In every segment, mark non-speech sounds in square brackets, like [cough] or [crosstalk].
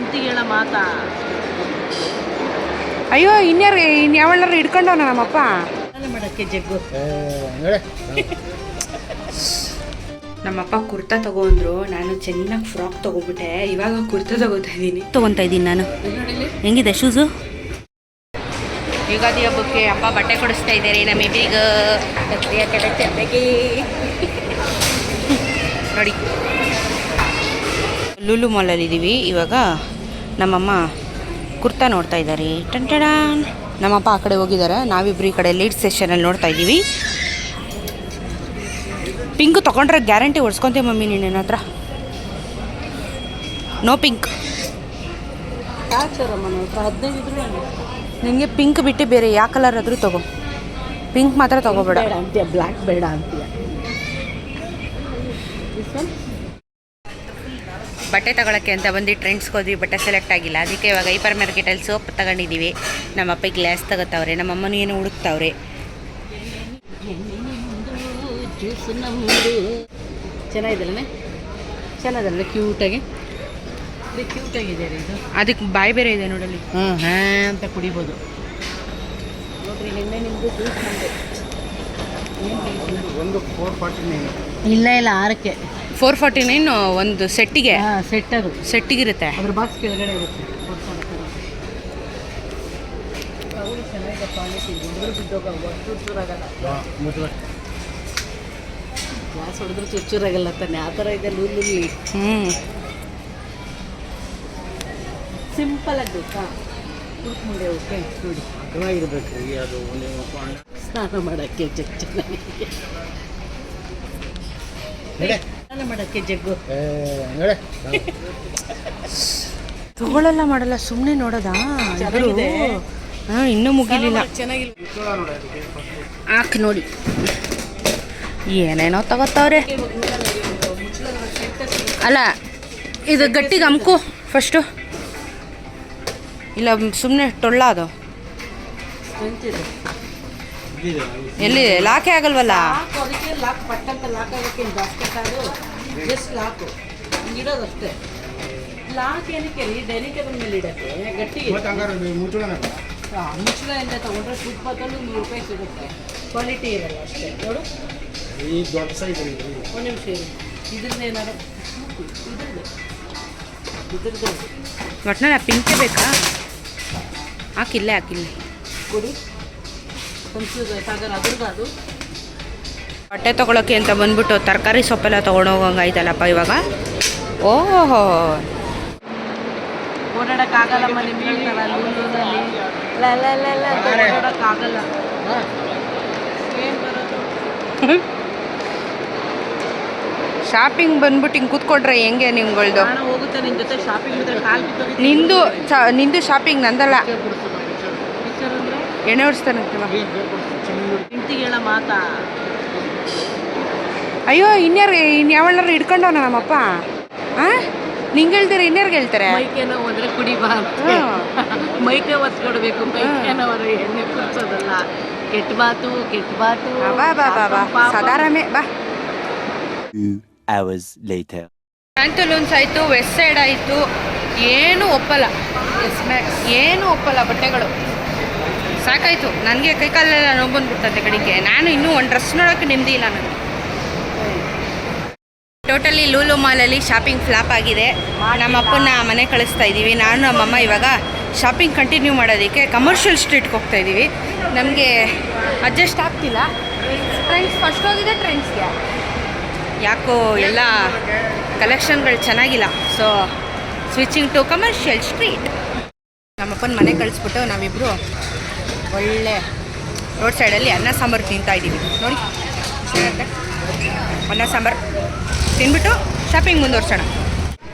ಇಂಟಿಗಳ ಮಾತಾ ಅಯ್ಯೋ ಇನ್ಯಾರು ಇನ್ಯಾವಳ್ಳಾರು ಹಿಡ್ಕೊಂಡವನ ನಮ್ಮಪ್ಪ? ಮಾಡಕ್ಕೆ ಜಗ್ಗು ನಮ್ಮಪ್ಪ ಕುರ್ತಾ ತಗೊಂಡ್ರು ನಾನು ಚೆನ್ನಾಗಿ ಫ್ರಾಕ್ ತಗೊಂಡ್ಬಿಟ್ಟೆ. ಇವಾಗ ಕುರ್ತಾ ತಗೋತಾ ಇದ್ದೀನಿ. ತಗೊಂತಾ ಇದ್ದೀನಿ ನಾನು. ಹೆಂಗಿದೆ ಶೂಸು ಯುಗಾದಿ ಹಬ್ಬಕ್ಕೆ ಅಪ್ಪ ಬಟ್ಟೆ ಕೊಡಿಸ್ತಾ ಇದ್ದಾರೆ ನಮ್ಮಿಬ್ಬೀಗ [laughs] ನೋಡಿ. ಲೂಲು ಮಾಲಲ್ಲಿ ಇದ್ದೀವಿ ಇವಾಗ ನಮ್ಮಮ್ಮ ಕುರ್ತಾ ನೋಡ್ತಾ ಇದ್ದಾರೆ. ಟಂಟಡಾನ್ ನಮ್ಮಪ್ಪ ಆ ಕಡೆ ಹೋಗಿದ್ದಾರೆ. ನಾವಿಬ್ರು ಈ ಕಡೆ ಲೀಡ್ ಸೆಷನಲ್ಲಿ ನೋಡ್ತಾ ಇದ್ದೀವಿ. ಪಿಂಕ್ ತೊಗೊಂಡ್ರೆ ಗ್ಯಾರಂಟಿ ಹೊಡ್ಸ್ಕೊತೀವಿ ಮಮ್ಮಿ ನೀನು ನನ್ನ ಹತ್ರ. ನೋ ಪಿಂಕ್ ನಿನಗೆ ಪಿಂಕ್ ಬಿಟ್ಟು ಬೇರೆ ಯಾವ ಕಲರ್ ಆದರೂ ತಗೋ. ಪಿಂಕ್ ಮಾತ್ರ ತಗೋಬೇಡ. ಬ್ಲ್ಯಾಕ್ ಬೇಡ ಅಂತೀಯ? ಬಟ್ಟೆ ತಗೊಳಕ್ಕೆ ಅಂತ ಬಂದು ಟ್ರೆಂಡ್ಸ್ಗೆ ಹೋದ್ವಿ ಬಟ್ಟೆ ಸೆಲೆಕ್ಟ್ ಆಗಿಲ್ಲ. ಅದಕ್ಕೆ ಇವಾಗ ಹೈಪರ್ ಮಾರ್ಕೆಟಲ್ಲಿ ಸೋಪ್ ತಗೊಂಡಿದ್ದೀವಿ ನಮ್ಮಪ್ಪ ಗ್ಲಾಸ್ ತಗೋತಾವ್ರೆ ನಮ್ಮಮ್ಮನೂ ಏನು ಹುಡುಕ್ತಾವ್ರೆ. ಚೆನ್ನಾಗಿದೆ ನಮ್ಮದು ಚೆನ್ನಾಗಿದೆಲ್ಲನೆ ಚೆನ್ನಾಗಲ್ಲ ಕ್ಯೂಟಾಗಿ ಕ್ಯೂಟಾಗಿದೆ ರೀ ಇದು ಅದಕ್ಕೆ ಬಾಯಿ ಬೇರೆ ಇದೆ ನೋಡಲ್ಲಿ. ಹ್ಯಾ ಅಂತ ಕುಡಿಬೋದು. ನೋಡ್ರಿ ನಿನ್ನೆ ನಿಮ್ಮದು ಜ್ಯೂಸ್ ನಮ್ಮದು ಒಂದು ಫೋರ್ ಫಾರ್ಟಿ ನೈನ್ ಇಲ್ಲ ಇಲ್ಲ ಆರಕ್ಕೆ. ಫೋರ್ ಫಾರ್ಟಿ ನೈನ್ ಒಂದು ಸೆಟ್ಟಿಗೆ. ಹಾಂ ಸೆಟ್ ಅದು. ಸೆಟ್ಟಿಗಿರುತ್ತೆ. ಅದ್ರ ಬಾಕ್ಸ್ ಕೆಳಗಡೆ ಇರುತ್ತೆ. ಗ್ಲಾಸ್ ಹೊಡೆದ್ರೆ ಚುಚ್ಚೂರಾಗಲ್ಲ ತಾನೆ. ಆ ಥರ ಇದೆ ಲೂಲಿ ಹ್ಞೂ ಸಿಂಪಲ್ ಆಗಿ ಬೇಕಾ? ಮುಂದೆ ಓಕೆ ನೋಡಿ. ರೀ ಅದು ನೀವು ಸ್ನಾನ ಮಾಡೋಕ್ಕೆ ಚೆನ್ನಾಗಿ ಮಾಡೋಕ್ಕೆ ಜಗ್ಗು. ಏ ನಡೆ. ತಗೊಳ್ಳಲ್ಲ ಮಾಡಲ್ಲ ಸುಮ್ಮನೆ ನೋಡೋದಾ? ಚೆನ್ನಾಗಿದೆ. ಹಾಂ ಇನ್ನೂ ಮುಗಿಲಿಲ್ಲ. ಚೆನ್ನಾಗಿಲ್ಲ ಹಾಕಿ ನೋಡಿ. ಏನೇನೋ ತಗೋತಾವ್ರೆ. ಅಲ್ಲ ಇದು ಗಟ್ಟಿಗೆ ಅಮ್ಕು ಫಸ್ಟು ಇಲ್ಲ ಸುಮ್ಮನೆ ಟೊಳ್ಳ ಅದು ಎಲ್ಲಿ? ಲಾಕೆ ಆಗಲ್ವಲ್ಲ? ಲಾಕ್ ಅದಕ್ಕೆ ಲಾಕ್ ಪಟ್ಟಂತ ಲಾಕ್ ಆಗಕ್ಕೆ ಬಾಸ್ಕೆಟ್ ಅದು? ಜಸ್ಟ್ ಲಾಕು ಇಡೋದಷ್ಟೇ ಲಾಕ್ ಏನಕ್ಕೆ? ರೀ ಡೈನಿಂಗ್ ಟೇಬಲ್ ಮೇಲೆ ಇಡಕ್ಕೆ ಗಟ್ಟಿ ಮುಚ್ಚಳ ಇಂದ ತೊಗೊಂಡ್ರೆ ಫುಟ್ಪಾತಲ್ಲೂ ನೂರು ರೂಪಾಯಿ ಸಿಗುತ್ತೆ. ಕ್ವಾಲಿಟಿ ಇರಲ್ಲ ಅಷ್ಟೇ. ನೋಡು. ಈ ದೊಡ್ಡ ಸೈಜ್ ಒಂದು ನಿಮಿಷ ಇರಿ. ಇದ್ರದ್ದು ಏನಾರು ಇದ್ರದ್ದು. ಇದ್ರದ್ದು. ಒಟ್ನಲ್ಲಿ ಆ ಪಿಂಕೆ ಬೇಕಾ? ಹಾಕಿಲ್ಲೇ ಹಾಕಿಲ್ಲ. ಕೊಡಿ. ಕನ್ಫ್ಯೂಸ್ ಸಾಗರ್ ಅದ್ರದ್ದು ಅದು. ಬಟ್ಟೆ ತೊಗೊಳಕ್ಕೆ ಅಂತ ಬಂದ್ಬಿಟ್ಟು ತರಕಾರಿ ಸೊಪ್ಪೆಲ್ಲ ತೊಗೊಂಡೋಗಂಗಾಯ್ತಲ್ಲಪ್ಪ ಇವಾಗ? ಓಹೋ! ಓಡಾಡಕ್ಕಾಗಲ್ಲ ಶಾಪಿಂಗ್ ಬಂದ್ಬಿಟ್ಟು ಹಿಂಗೆ ಕೂತ್ಕೊಂಡ್ರೆ ಹೆಂಗೆ ನಿಮ್ಗಳ್ದು? ನಿಂದು ನಿಂದು ಶಾಪಿಂಗ್ ನಂದಲ್ಲ. ಎಣ್ಣೆ ಹೊಡಿಸ್ತಾನೆ ಮಾತಾ? ಅಯ್ಯೋ ಇನ್ಯಾರು ಇನ್ಯಾವಳ್ಳಾರು ಹಿಡ್ಕೊಂಡವನ ನಮ್ಮಪ್ಪ? ಆ? ನಿಂಗೆ ಹೇಳ್ತಾರೆ ಇನ್ಯಾರಿಗೆ ಹೇಳ್ತಾರೆ? ಮೈಕೆ ನೋವು ಅಂದ್ರೆ ಕುಡಿಬಾ ಅಂತ ಮೈಕೆ ಒತ್ಕೊಡ್ಬೇಕು. ಮೈಕೆ ನೋವು ಎಣ್ಣೆ ಕುಡಿಸೋದಲ್ಲ. ಕೆಟ್ಟ ಮಾತು ಕೆಟ್ಟ ಮಾತು ಬಾ ಬಾ ಬಾ ಬಾ. ಸದಾರಾಮೆ ಬಾ. Hours later. ಪ್ಯಾಂಟಲೂನ್ಸ್ ಆಯಿತು ವೆಸ್ಟ್ ಸೈಡ್ ಆಯಿತು. ಏನು ಒಪ್ಪಲ್ಲ. ಎಸ್ ಮ್ಯಾಕ್ಸ್ ಏನು ಒಪ್ಪಲ್ಲ ಬಟ್ಟೆಗಳು. ಸಾಕಾಯಿತು. ನನಗೆ ಕೈಕಾಲೆಲ್ಲ ನೋವು ಬಂದ್ಬಿಡ್ತದೆ ಕಡೆಗೆ. ನಾನು ಇನ್ನೂ ಒಂದು ಡ್ರೆಸ್ ನೋಡೋಕ್ಕೆ ನೆಮ್ಮದಿ ಇಲ್ಲ ನನಗೆ. ಟೋಟಲಿ ಲೂಲು ಮಾಲಲ್ಲಿ ಶಾಪಿಂಗ್ ಫ್ಲಾಪ್ ಆಗಿದೆ. ನಮ್ಮ ಅಪ್ಪನ ಮನೆ ಕಳಿಸ್ತಾ ಇದ್ದೀವಿ. ನಾನು ನಮ್ಮಮ್ಮ ಇವಾಗ ಶಾಪಿಂಗ್ ಕಂಟಿನ್ಯೂ ಮಾಡೋದಕ್ಕೆ ಕಮರ್ಷಿಯಲ್ ಸ್ಟ್ರೀಟ್ಗೆ ಹೋಗ್ತಾ ಇದ್ದೀವಿ. ನಮಗೆ ಅಡ್ಜಸ್ಟ್ ಆಗ್ತಿಲ್ಲ. ಟ್ರೆಂಡ್ಸ್ ಫಸ್ಟ್ ಹೋಗಿದೆ ಟ್ರೆಂಡ್ಸ್ಗೆ ಯಾಕೋ ಎಲ್ಲ ಕಲೆಕ್ಷನ್ಗಳು ಚೆನ್ನಾಗಿಲ್ಲ. So switching to commercial street ನಮ್ಮಪ್ಪನ ಮನೆ ಕಳಿಸ್ಬಿಟ್ಟು ನಾವಿಬ್ಬರು ಒಳ್ಳೆ ರೋಡ್ ಸೈಡಲ್ಲಿ ಅನ್ನ ಸಾಂಬಾರು ತಿಂತಾ ಇದ್ದೀವಿ. ನೋಡಿ ಅನ್ನ ಸಾಂಬಾರು. ತಿಂದ್ಬಿಟ್ಟು ಶಾಪಿಂಗ್ ಮುಂದುವರ್ಸೋಣ.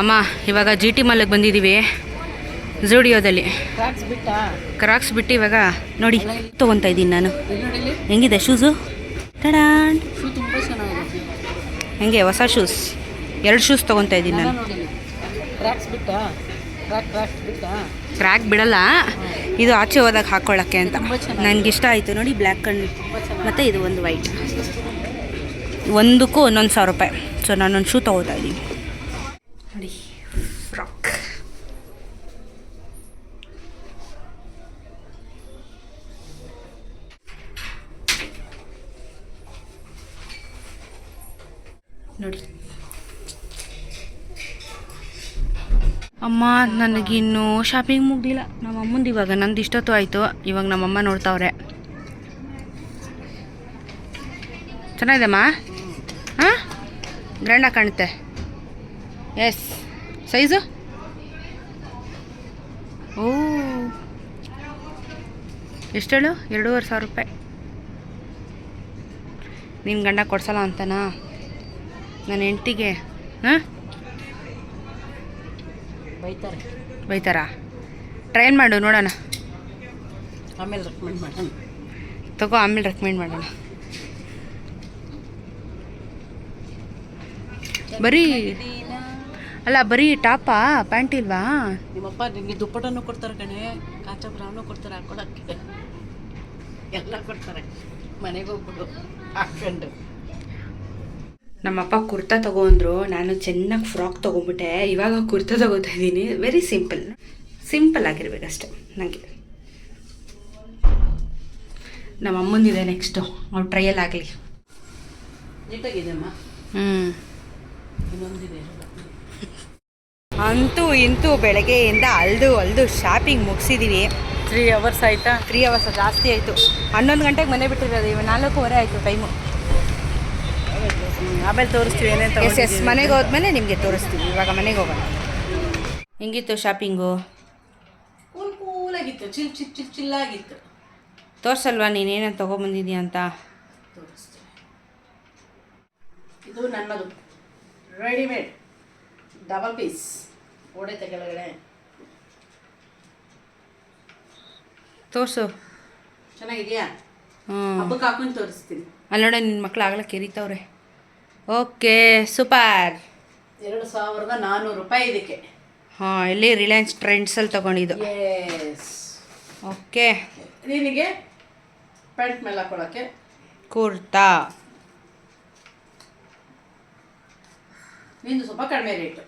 ಅಮ್ಮ ಇವಾಗ ಜಿ ಟಿ ಮಾಲಿಗೆ ಬಂದಿದ್ದೀವಿ. ಝೂಡಿಯೋದಲ್ಲಿ ಬಿಟ್ಟಾ ಕ್ರಾಕ್ಸ್ ಬಿಟ್ಟು ಇವಾಗ ನೋಡಿ ತೊಗೊತಾ ಇದ್ದೀನಿ ನಾನು. ಹೆಂಗಿದೆ ಶೂಸು ಟಡಾಂಡ್ ಹೆಂಗೆ ಹೊಸ ಶೂಸ್ ಎರಡು ಶೂಸ್ ತೊಗೊತಾ ಇದ್ದೀನಿ ನಾನು ಕ್ರ್ಯಾಕ್ ಬಿಡಲ್ಲ. ಇದು ಆಚೆ ಹೋದಾಗ ಹಾಕೊಳ್ಳೋಕ್ಕೆ ಅಂತ. ನನಗೆ ಇಷ್ಟ ನನಗಿಷ್ಟ ಆಯಿತು ನೋಡಿ ಬ್ಲ್ಯಾಕ್ ಕಣ್ಣು. ಮತ್ತು ಇದು ಒಂದು ವೈಟ್ ಒಂದಕ್ಕೂ ಒಂದೊಂದು ಸಾವಿರ ರೂಪಾಯಿ. ಸೊ ನಾನೊಂದು ಶೂ ತೊಗೋತಾ ಇದ್ದೀನಿ. ನೋಡಿ ಫ್ರಾಕ್ ನೋಡಿ ಅಮ್ಮ, ನನಗಿನ್ನೂ ಶಾಪಿಂಗ್ ಮುಗ್ದಿಲ್ಲ. ನಮ್ಮ ಅಮ್ಮಂದು ಇವಾಗ ನಂದು ಇಷ್ಟೊತ್ತು ಆಯಿತು. ಇವಾಗ ನಮ್ಮಮ್ಮ ನೋಡ್ತಾವ್ರೆ. ಚೆನ್ನಾಗಿದೆಮ್ಮ ಹಾಂ? ಗ್ರ್ಯಾಂಡಾಗಿ ಕಾಣುತ್ತೆ. ಎಸ್ ಸೈಜು ಓ. ಎಷ್ಟೇಳು ಎರಡೂವರೆ ಸಾವಿರ ರೂಪಾಯಿ. ನಿನ್ನ ಗಂಡ ಕೊಡ್ಸಲ್ಲ ಅಂತನಾ? ನನ್ನ ಹೆಂಡ್ತಿಗೆ, ಹಾಂ? ಬೈತಾರೆ. ಬೈತಾರಾ? ಟ್ರೈನ್ ಮಾಡು ನೋಡೋಣ. ಆಮೇಲೆ ರೆಕಮೆಂಡ್ ಮಾಡೋಣ. ತಗೋ ಆಮೇಲೆ ರೆಕಮೆಂಡ್ ಮಾಡೋಣ. ಬರೀ ಅಲ್ಲ ಬರೀ ಟಾಪಾ ಪ್ಯಾಂಟ್ ಇಲ್ವಾ? ನಿಮ್ಮಪ್ಪ ನಿಮಗೆ ದುಪ್ಪಟನ್ನು ಕೊಡ್ತಾರೆ ಕಣೆ ಕಾಂಚಾಪುರವನ್ನು ಕೊಡ್ತಾರೆ ಹಾಕೊಳಕ್ಕೆ. ಎಲ್ಲ ಕೊಡ್ತಾರೆ. ಮನೆಗೆ ಹೋಗ್ಬಿಡು ಹಾಕೊಂಡು ನಮ್ಮಪ್ಪ ಕುರ್ತಾ ತಗೊಂಡ್ರು ನಾನು ಚೆನ್ನಾಗಿ ಫ್ರಾಕ್ ತೊಗೊಂಬಿಟ್ಟೆ ಇವಾಗ ಕುರ್ತಾ ತಗೋತಾ ಇದ್ದೀನಿ. ವೆರಿ ಸಿಂಪಲ್ ಸಿಂಪಲ್ ಆಗಿರ್ಬೇಕಷ್ಟೆ ನನಗೆ ನಮ್ಮ ಅಮ್ಮಂದಿದೆ ನೆಕ್ಸ್ಟು ಅವ್ರು ಟ್ರಯಲ್ ಆಗಲಿ ಅಂತೂ ಇಂತೂ ಬೆಳಗ್ಗೆಯಿಂದ ಅಲ್ದು ಅಲ್ದು ಶಾಪಿಂಗ್ ಮುಗಿಸಿದ್ದೀವಿ ತ್ರೀ ಅವರ್ಸ್ ಆಯಿತಾ? ತ್ರೀ ಅವರ್ಸ್ ಜಾಸ್ತಿ ಆಯಿತು. ಹನ್ನೊಂದು ಗಂಟೆಗೆ ಮನೆ ಬಿಟ್ಟಿರೋದು ಇವಾಗ ನಾಲ್ಕೂವರೆ ಆಯಿತು ಟೈಮು ಆಮೇಲೆ ತೋರಿಸ್ತೀವಿ ಏನೇನು ಎಸ್ ಎಸ್ ಮನೆಗೆ ಹೋದ್ಮೇಲೆ ನಿಮಗೆ ತೋರಿಸ್ತೀವಿ ಇವಾಗ ಮನೆಗೆ ಹೋಗೋಣ. ಹೆಂಗಿತ್ತು ಶಾಪಿಂಗು ಕೂಲ್ ಕೂಲಾಗಿತ್ತು ಚಿಲ್ ಚಿಲ್ ಚಿಲ್ ಚಿಲ್ಲಾಗಿತ್ತು ತೋರಿಸಲ್ವಾ ನೀನೇನೇನು ತೊಗೊಂಬಂದಿದ್ಯಾ ಅಂತ? ತೋರಿಸ್ತೀನಿ. ಇದು ನನ್ನದು. ರೆಡಿಮೇಡ್ ಡಬಲ್ ಪೀಸ್ ಓಡೈತೆ ಕೆಳಗಡೆ. ತೋರಿಸು. ಚೆನ್ನಾಗಿದೆಯಾ? ಹ್ಞೂ ಹಬ್ಬಕ್ಕೆ ಹಾಕೊಂಡು ತೋರಿಸ್ತೀನಿ. ಅಲ್ಲಿ ನೋಡ ನಿನ್ನ ಮಕ್ಳು ಆಗಲೇ ಕೆರಿತವ್ರೆ. Okay super. ಎರಡು ಸಾವಿರದ ನಾನ್ನೂರು ರೂಪಾಯಿ ಇದಕ್ಕೆ. ಹಾಂ ಇಲ್ಲಿ ರಿಲಯನ್ಸ್ ಟ್ರೆಂಡ್ಸಲ್ಲಿ ತೊಗೊಂಡಿದ್ದು. ಓಕೆ. ನಿನಗೆ ಪ್ಯಾಂಟ್ ಮೇಲೆ ಹಾಕೊಳ್ಳೋಕ್ಕೆ ಕುರ್ತಾ. ನಿಂದು ಸ್ವಲ್ಪ ಕಡಿಮೆ ರೇಟ್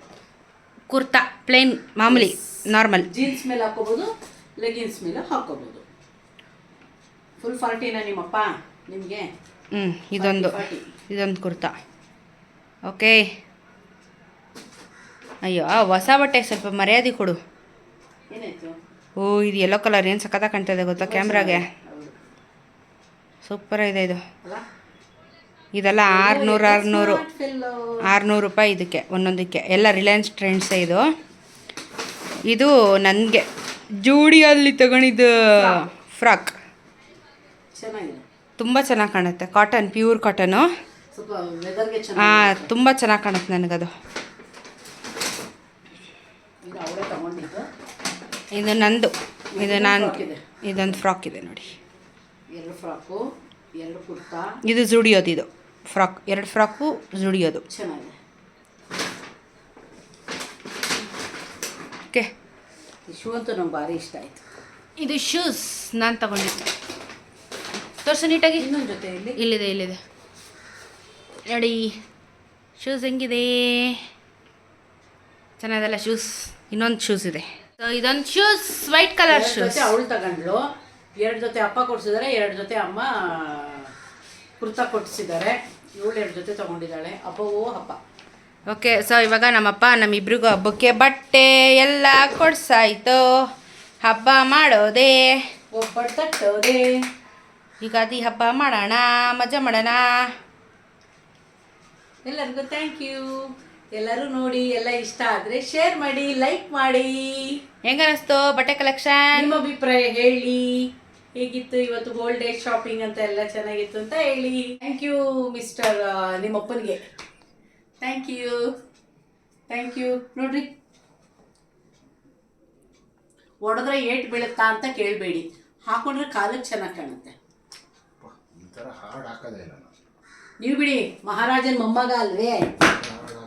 ಕುರ್ತಾ ಪ್ಲೇನ್ ಮಾಮೂಲಿ ನಾರ್ಮಲ್ ಜೀನ್ಸ್ ಮೇಲೆ ಹಾಕೋಬೋದು ಲೆಗಿನ್ಸ್ ಮೇಲೆ ಹಾಕೋಬೋದು. ಫುಲ್ ಫಾರ್ಟಿನ ನಿಮ್ಮಪ್ಪ ನಿಮಗೆ? ಹ್ಞೂ ಇದೊಂದು ಇದೊಂದು ಕುರ್ತಾ. ಓಕೆ. ಅಯ್ಯೋ ಆ ಹೊಸ ಬಟ್ಟೆ ಸ್ವಲ್ಪ ಮರ್ಯಾದೆ ಕೊಡು. ಓ ಇದು ಎಲ್ಲೋ ಕಲರ್ ಏನು ಸಖತ್ತಾಗಿ ಕಾಣ್ತಾ ಇದೆ ಗೊತ್ತಾ ಕ್ಯಾಮ್ರಾಗೆ? ಸೂಪರ್ ಇದೆ ಇದು. ಇದೆಲ್ಲ ಆರುನೂರು ಆರುನೂರು. ಆರುನೂರು ರೂಪಾಯಿ ಇದಕ್ಕೆ ಒಂದೊಂದಕ್ಕೆ. ಎಲ್ಲ ರಿಲಯನ್ಸ್ ಟ್ರೆಂಡ್ಸೇ ಇದು. ಇದು ನನಗೆ ಜೂಡಿಯಲ್ಲಿ ತಗೊಂಡಿದ್ದು ಫ್ರಾಕ್ ತುಂಬ ಚೆನ್ನಾಗಿ ಕಾಣುತ್ತೆ. ಕಾಟನ್ ಪ್ಯೂರ್ ಕಾಟನು ಹಾಂ ತುಂಬ ಚೆನ್ನಾಗಿ ಕಾಣುತ್ತೆ ನನಗದು. ಇದು ನಂದು. ಇದು ನಾನು ಇದೊಂದು ಫ್ರಾಕ್ ಇದೆ ನೋಡಿ. ಎರಡು ಫ್ರಾಕು ಎರಡು ಕುರ್ತಾ. ಇದು ಜುಡಿಯೋದು ಇದು. ಫ್ರಾಕ್ ಎರಡು ಫ್ರಾಕು ಜುಡಿಯೋದು. ಚೆನ್ನಾಗಿದೆ. ಓಕೆ. ಶೂ ಅಂತೂ ನಂಗೆ ಭಾರಿ ಇಷ್ಟ ಆಯಿತು. ಇದು ಶೂಸ್ ನಾನು ತಗೊಂಡಿದ್ದೆ. ತೋರಿಸು ನೀಟಾಗಿ. ಇನ್ನೊಂದು ಜೊತೆ ಇಲ್ಲಿ? ಇಲ್ಲಿದೆ ಇಲ್ಲಿದೆ. ನೋಡಿ. ಶೂಸ್ ಹೆಂಗಿದೆ? ಚೆನ್ನಾಗಲ್ಲ ಶೂಸ್ ಇನ್ನೊಂದು ಶೂಸ್ ಇದೆ. ಸೊ ಇದೊಂದು ಶೂಸ್ ವೈಟ್ ಕಲರ್ ಶೂಸ್ ಅವಳು ತಗೊಂಡ್ಲು ಎರಡು ಜೊತೆ ಅಪ್ಪ ಕೊಡ್ಸಿದ್ದಾರೆ ಎರಡು ಜೊತೆ ಅಮ್ಮ ಕುರ್ತಾ ಕೊಡಿಸಿದ್ದಾರೆ. ಇವಳು ಎರಡು ಜೊತೆ ತಗೊಂಡಿದ್ದಾಳೆ ಅಪ್ಪವೋ ಹಬ್ಬ ಓಕೆ ಸೊ ಇವಾಗ ನಮ್ಮಪ್ಪ ನಮ್ಮಿಬ್ರಿಗೂ ಹಬ್ಬಕ್ಕೆ ಬಟ್ಟೆ ಎಲ್ಲ ಕೊಡ್ಸಾಯ್ತು. ಹಬ್ಬ ಮಾಡೋದೆ. ಒಬ್ಬಟ್ಟು ತಟ್ಟೋದೆ. ಯುಗಾದಿ ಹಬ್ಬ ಮಾಡೋಣ ಮಜಾ ಮಾಡೋಣ. ಎಲ್ಲರಿಗೂ ಥ್ಯಾಂಕ್ ಯು ಎಲ್ಲರೂ ನೋಡಿ ಎಲ್ಲ ಇಷ್ಟ ಆದರೆ ಶೇರ್ ಮಾಡಿ ಲೈಕ್ ಮಾಡಿ. ಹೆಂಗನಿಸ್ತು ಬಟ್ಟೆ ಕಲೆಕ್ಷನ್ ನಿಮ್ಮ ಅಭಿಪ್ರಾಯ ಹೇಳಿ. ಹೇಗಿತ್ತು ಇವತ್ತು ಗೋಲ್ಡ್ ಡೇ ಶಾಪಿಂಗ್ ಅಂತ ಎಲ್ಲ ಚೆನ್ನಾಗಿತ್ತು ಅಂತ ಹೇಳಿ. ಥ್ಯಾಂಕ್ ಯು ಮಿಸ್ಟರ್ ನಿಮ್ಮಪ್ಪನಿಗೆ. ಥ್ಯಾಂಕ್ ಯು ಥ್ಯಾಂಕ್ ಯು ನೋಡ್ರಿ. ಒಡೆದ್ರೆ ಏಟ್ ಬೀಳುತ್ತಾ ಅಂತ ಕೇಳಬೇಡಿ. ಹಾಕೊಂಡ್ರೆ ಕಾಲಕ್ಕೆ ಚೆನ್ನಾಗಿ ಕಾಣುತ್ತೆ. ಈ ಥರ ಹಾರ್ಡ್ ಹಾಕೋದೇ ಇಲ್ಲ ನಾನು. ನೀವು ಬಿಡಿ ಮಹಾರಾಜನ್ ಮೊಮ್ಮಗ ಅಲ್ವೇ?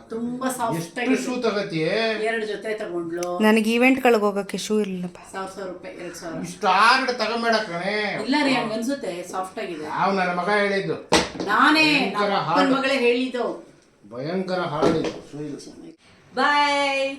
ತುಂಬಾ ಸಾಫ್ಟ್ ಆಗಿ ಶೂ ತಗತಿಯೇ ಎರಡು ಜೊತೆ ತಗೊಂಡ್ಲು. ನನಗೆ ಈವೆಂಟ್ಗಳಿಗೆ ಹೋಗಕ್ಕೆ ಶೂ ಇರಲಿಲ್ಲಪ್ಪ. ಸಾವಿರ ಸಾವಿರ ರೂಪಾಯಿ ಎರಡು ಸಾವಿರ. ಇಷ್ಟು ಹಾರ್ಡ್ ತಗೊಂಬೇಡ ಕಣೆ. ಇಲ್ಲ ರೀ ಹಂಗ ಅನ್ಸುತ್ತೆ ಸಾಫ್ಟ್ ಆಗಿದೆ. ಅವ್ ನನ್ನ ಮಗ ಹೇಳಿದ್ದು? ನಾನೇ ಭಯಂಕರ ನಮ್ಮ ಮಗಳೇ ಹೇಳಿದ್ದು. ಭಯಂಕರ ಇದು ಬಾಯ್